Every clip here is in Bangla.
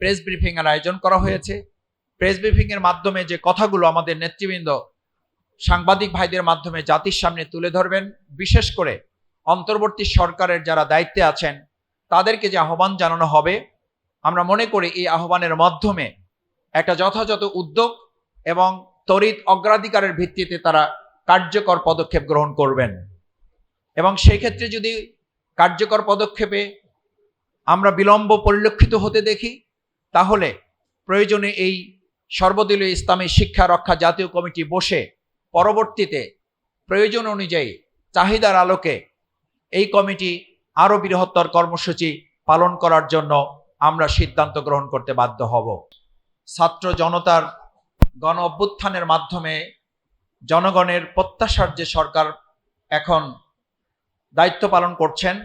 প্রেস ব্রিফিং এর আয়োজন করা হয়েছে। প্রেস ব্রিফিং এর মাধ্যমে যে কথাগুলো আমাদের নেতৃবৃন্দ, সাংবাদিক ভাইদের মাধ্যমে জাতির সামনে তুলে ধরবেন, বিশেষ করে অন্তর্বর্তী সরকারের যারা দায়িত্বে আছেন, তাদেরকে যে আহ্বান জানানো হবে, আমরা মনে করি এই আহ্বানের মাধ্যমে একটা যথাযথ উদ্যোগ এবং তড়িৎ অগ্রাধিকারের ভিত্তিতে তারা কার্যকর পদক্ষেপ গ্রহণ করবেন। এবং সেই ক্ষেত্রে যদি কার্যকর পদক্ষেপে আমরা বিলম্ব পরিলক্ষিত হতে দেখি তাহলে প্রয়োজনে এই সর্বদলীয় ইসলামী শিক্ষা রক্ষা জাতীয় কমিটি বসে পরবর্তীতে প্রয়োজন অনুযায়ী চাহিদার আলোকে এই কমিটি আরও বৃহত্তর কর্মসূচি পালন করার জন্য আমরা সিদ্ধান্ত গ্রহণ করতে বাধ্য হব। ছাত্র জনতার গণ অভ্যুত্থানের মাধ্যমে জনগণের প্রত্যাশার যে সরকার এখন দায়িত্ব পালন করছেন,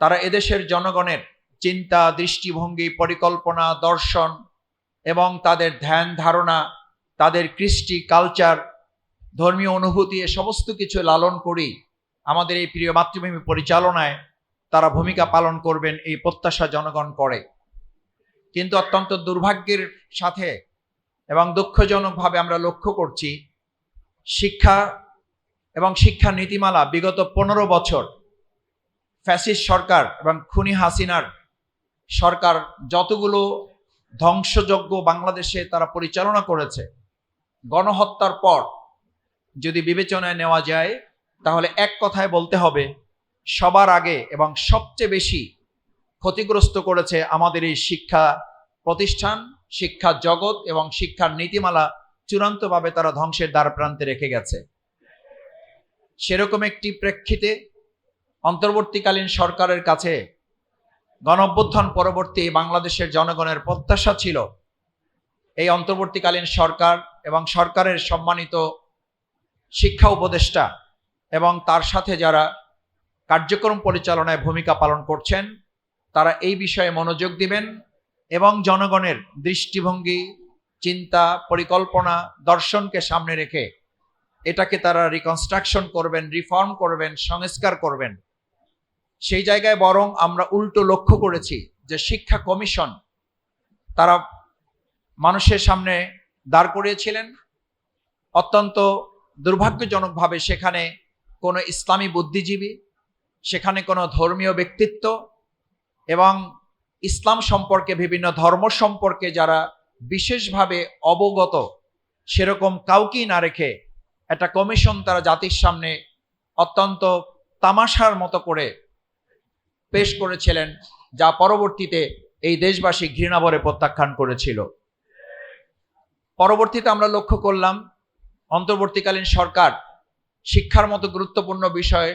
তারা এদেশের জনগণের চিন্তা, দৃষ্টিভঙ্গি, পরিকল্পনা, দর্শন এবং তাদের ধ্যান, ধারণা, তাদের কৃষ্টি কালচার ধর্মীয় অনুভূতি, এ সমস্ত কিছু লালন করি। আমাদের এই প্রিয় মাতৃভূমি পরিচালনায় তারা ভূমিকা পালন করবেন, এই প্রত্যাশা জনগণ করে। কিন্তু অত্যন্ত দুর্ভাগ্যের সাথে এবং দুঃখজনকভাবে আমরা লক্ষ্য করছি, শিক্ষা এবং শিক্ষা নীতিমালা বিগত পনেরো বছর ফ্যাসিস্ট সরকার এবং খুনি হাসিনার সরকার যতগুলো ধ্বংসযজ্ঞ বাংলাদেশে তারা পরিচালনা করেছে, গণহত্যার পর যদি বিবেচনায় নেওয়া যায়, তাহলে এক কথায় বলতে হবে, সবার আগে এবং সবচেয়ে বেশি ক্ষতিগ্রস্ত করেছে আমাদের এই শিক্ষা প্রতিষ্ঠান, শিক্ষা জগৎ এবং শিক্ষার নীতিমালা চূড়ান্তভাবে তারা ধ্বংসের দ্বার প্রান্তে রেখে গেছে। সেরকম একটি প্রেক্ষিতে অন্তর্বর্তীকালীন সরকারের কাছে গণঅভ্যুত্থান পরবর্তী বাংলাদেশের জনগণের প্রত্যাশা ছিল এই অন্তর্বর্তীকালীন সরকার এবং সরকারের সম্মানিত শিক্ষা উপদেষ্টা এবং তার সাথে যারা কার্যক্রম পরিচালনায় ভূমিকা পালন করছেন, তারা এই বিষয়ে মনোযোগ দিবেন এবং জনগণের দৃষ্টিভঙ্গি, চিন্তা, পরিকল্পনা, দর্শনকে সামনে রেখে এটাকে তারা রিকনস্ট্রাকশন করবেন রিফর্ম করবেন, সংস্কার করবেন। সেই জায়গায় বরং আমরা উল্টো লক্ষ্য করেছি যে শিক্ষা কমিশন তারা মানুষের সামনে দাঁড় করিয়েছিলেন। অত্যন্ত দুর্ভাগ্যজনকভাবে সেখানে কোনো ইসলামী বুদ্ধিজীবী, সেখানে কোনো ধর্মীয় ব্যক্তিত্ব এবং ইসলাম সম্পর্কে বিভিন্ন ধর্ম সম্পর্কে যারা বিশেষভাবে অবগত সেরকম কাউকেই না রেখে একটা কমিশন তারা জাতির সামনে অত্যন্ত তামাশার মতো করে পেশ করেছিলেন, যা পরবর্তীতে এই দেশবাসী ঘৃণাভরে প্রত্যাখ্যান করেছিল। পরবর্তীতে আমরা লক্ষ্য করলাম, অন্তর্বর্তীকালীন সরকার শিক্ষার মতো গুরুত্বপূর্ণ বিষয়ে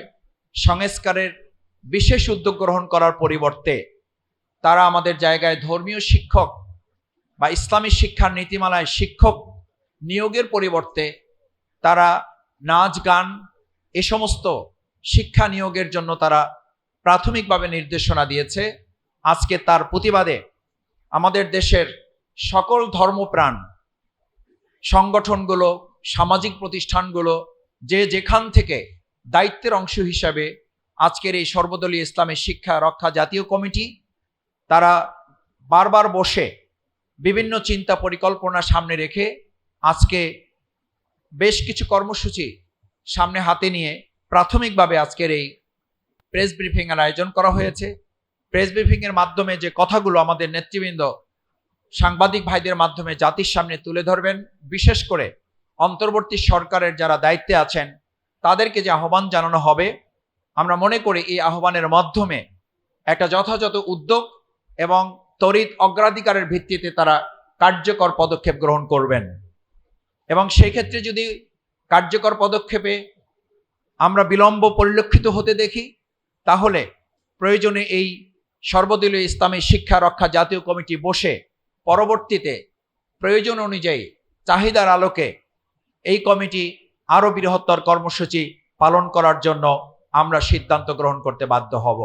সংস্কারের বিশেষ উদ্যোগ গ্রহণ করার পরিবর্তে তারা আমাদের জায়গায় ধর্মীয় শিক্ষক বা ইসলামী শিক্ষার নীতিমালায় শিক্ষক নিয়োগের পরিবর্তে তারা নাচ, গান, এ সমস্ত শিক্ষা নিয়োগের জন্য তারা প্রাথমিকভাবে নির্দেশনা দিয়েছে, আজকে তার প্রতিবাদে আমাদের দেশের সকল ধর্মপ্রাণ, সংগঠনগুলো, সামাজিক প্রতিষ্ঠানগুলো, যে যেখান থেকে দায়িত্বের অংশ হিসাবে আজকের এই সর্বদলীয় ইসলামের শিক্ষা, রক্ষা জাতীয় কমিটি, তারা বারবার বসে বিভিন্ন চিন্তা পরিকল্পনা সামনে রেখে আজকে বেশ কিছু কর্মসূচি সামনে হাতে নিয়ে প্রাথমিকভাবে আজকের এই প্রেস ব্রিফিং এর আয়োজন করা হয়েছে। প্রেস ব্রিফিং এর মাধ্যমে যে কথাগুলো আমাদের নেতৃবৃন্দ সাংবাদিক ভাইদের মাধ্যমে জাতির সামনে তুলে ধরবেন বিশেষ করে অন্তর্বর্তী সরকারের যারা দায়িত্বে আছেন তাদেরকে যে আহ্বান জানানো হবে আমরা মনে করি এই আহ্বানের মাধ্যমে একটা যথাযথ উদ্যোগ এবং তড়িৎ অগ্রাধিকারের ভিত্তিতে তারা কার্যকর পদক্ষেপ গ্রহণ করবেন। এবং সেই ক্ষেত্রে যদি কার্যকর পদক্ষেপে আমরা বিলম্ব পরিলক্ষিত হতে দেখি তাহলে প্রয়োজনে এই সর্বদলীয় ইসলামী শিক্ষা রক্ষা জাতীয় কমিটি বসে পরবর্তীতে প্রয়োজন অনুযায়ী চাহিদার আলোকে এই কমিটি আরও বৃহত্তর কর্মসূচি পালন করার জন্য আমরা সিদ্ধান্ত গ্রহণ করতে বাধ্য হব।